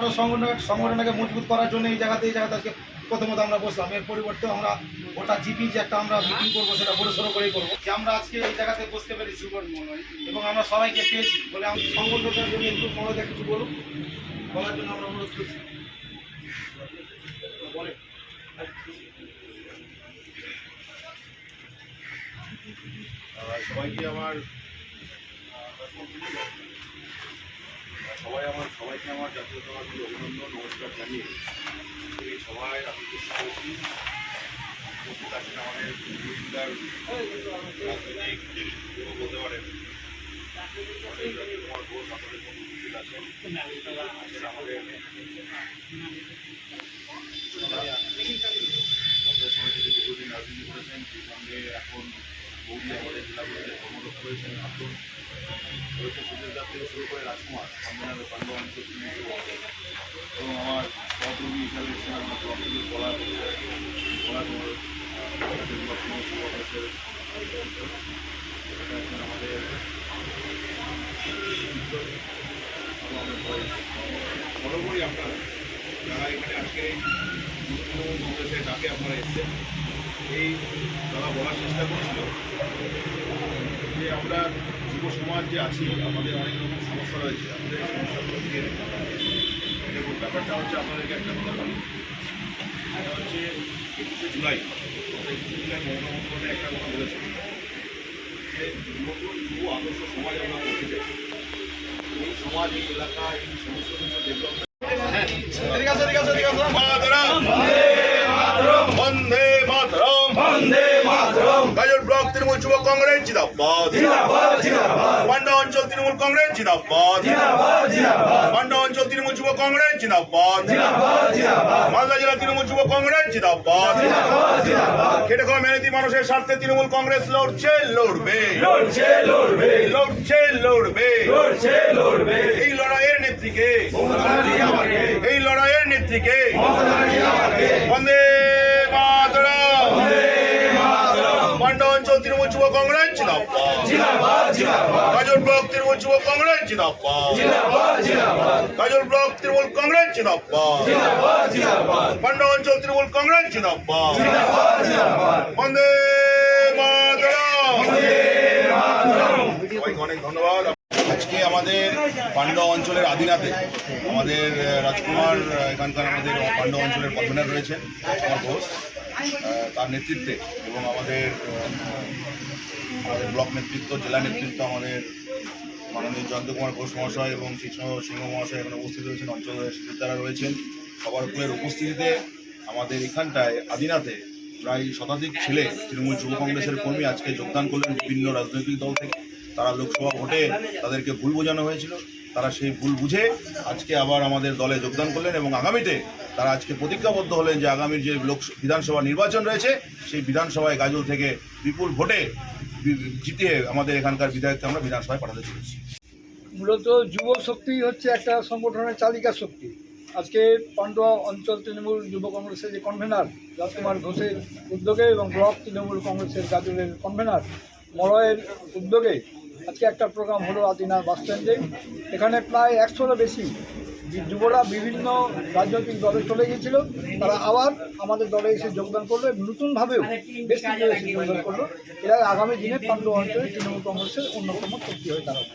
সংগঠন সংগঠনটাকে মজবুত করার জন্য এই জায়গাতে এই জায়গাতে আজকে প্রথমত আমরা বসলাম। এর পরিবর্তে আমরা গোটা জিপি যে একটা আমরা মিটিং করব সেটা বড় সড়ো করেই করব। যে আমরা আজকে এই জায়গাতে বসতে পেরেছি এবং আমরা সবাইকে পেয়েছি বলে আমি সংগঠনটার জন্য একটু মনোদে কিছু বলুন। বলার জন্য আমরা অনুরোধ করছি। সবাইকে আমার সবাই আমার সবাইকে আমার জাতীয়তাবাদী অভিনন্দন নমস্কার জানিয়ে এই সবাই আমি আমাদের বিরোধিতার রাজনৈতিক বলতে পারেন আমাদের সবাই থেকে দীর্ঘদিন রাজনীতি করেছেন সেই সঙ্গে এখন বৌদি কর্মরত হয়েছেন রয়েছে সুযোগ থেকে শুরু করে রাজকুমার পান্ড অঞ্চল এবং আমার সহকর্মী হিসাবে এসেছেন আমার ব্লকের বলা বলা আমাদের বরাবরই আপনারা যারা এখানে আজকে তৃণমূল কংগ্রেসের ডাকে আপনারা এসেছেন, এই তারা বলার চেষ্টা করেছিল আমরা যুব সমাজ যে আছি, আমাদের অনেক রকম সমস্যা রয়েছে। আমাদের এই সমস্যাগুলো থেকে দেখুন, ব্যাপারটা হচ্ছে আপনাদেরকে একটা কথা বলি। সেটা হচ্ছে একুশে জুলাই। একুশে জুলাই মমতা একটা কথা বলেছেন। যে নতুন যুব আদর্শ সমাজ আমরা করতে চাই। এই সমাজ, এই এলাকা, এই সমস্ত কিছু ডেভেলপমেন্ট ব্লক তৃণমূল যুব কংগ্রেস জিন্দাবাদ। পান্ডা অঞ্চল তৃণমূল কংগ্রেস জিন্দাবাদ। পান্ডা অঞ্চল তৃণমূল যুব কংগ্রেস জিন্দাবাদ। মালদা জেলা তৃণমূল যুব কংগ্রেস জিন্দাবাদ। খেটে খাওয়া মেহনতি মানুষের স্বার্থে তৃণমূল কংগ্রেস লড়ছে লড়বে। লড়ছে লড়বে। লড়ছে লড়বে। লড়ছে লড়বে। এই লড়াইয়ের নেত্রীকে এই লড়াইয়ের নেত্রীকে বন্দে মাতরম পান্ডা অঞ্চল তৃণমূল যুব কংগ্রেস গাজর ব্লক তৃণমূল যুব কংগ্রেস গাজর ব্লক তৃণমূল কংগ্রেস পান্ডা অঞ্চল তৃণমূল কংগ্রেস বন্দে মাতরম। অনেক ধন্যবাদ। আজকে আমাদের পান্ডা অঞ্চলের আদিনাতে আমাদের রাজকুমার এখানকার আমাদের পান্ডা অঞ্চলের কনভেনার রয়েছেন রাজকুমার ঘোষ। তার নেতৃত্বে এবং আমাদের আমাদের ব্লক নেতৃত্ব, জেলা নেতৃত্ব, আমাদের মাননীয় জয়ন্ত কুমার ঘোষ মহাশয় এবং কৃষ্ণ সিংহ মহাশয় এখানে উপস্থিত রয়েছেন, অঞ্চলের যারা রয়েছেন। সবার উপরের উপস্থিতিতে আমাদের এখানটায় আদিনাতে প্রায় শতাধিক ছেলে তৃণমূল যুব কংগ্রেসের কর্মী আজকে যোগদান করলেন বিভিন্ন রাজনৈতিক দল থেকে। তারা লোকসভা ভোটে তাদেরকে ভুল বোঝানো হয়েছিল। তারা সেই ভুল বুঝে আজকে আবার আমাদের দলে যোগদান করলেন এবং আগামীতে তারা আজকে প্রতিজ্ঞাবদ্ধ হলেন যে আগামীর যে লোক বিধানসভা নির্বাচন রয়েছে, সেই বিধানসভায় গাজল থেকে বিপুল ভোটে জিতিয়ে আমাদের এখানকার বিধায়ককে আমরা বিধানসভায় পাঠাতে চলেছি। মূলত যুব শক্তি হচ্ছে একটা সংগঠনের চালিকা শক্তি। আজকে পান্ডুয়া অঞ্চল তৃণমূল যুব কংগ্রেসের যে কনভেনার রাজকুমার ঘোষের উদ্যোগে এবং ব্লক তৃণমূল কংগ্রেসের গাজলের কনভেনার মলয়ের উদ্যোগে আজকে একটা প্রোগ্রাম হলো আদিনার বাস স্ট্যান্ডে এখানে প্রায় একশোরও বেশি যুবরা বিভিন্ন রাজনৈতিক দলে চলে গিয়েছিল। তারা আবার আমাদের দলে এসে যোগদান করল নতুনভাবেও বেশ কিছু যোগদান করল। এরা আগামী দিনে পাণ্ডু অঞ্চলে তৃণমূল কংগ্রেসের অন্যতম শক্তি হয়ে দাঁড়াবে।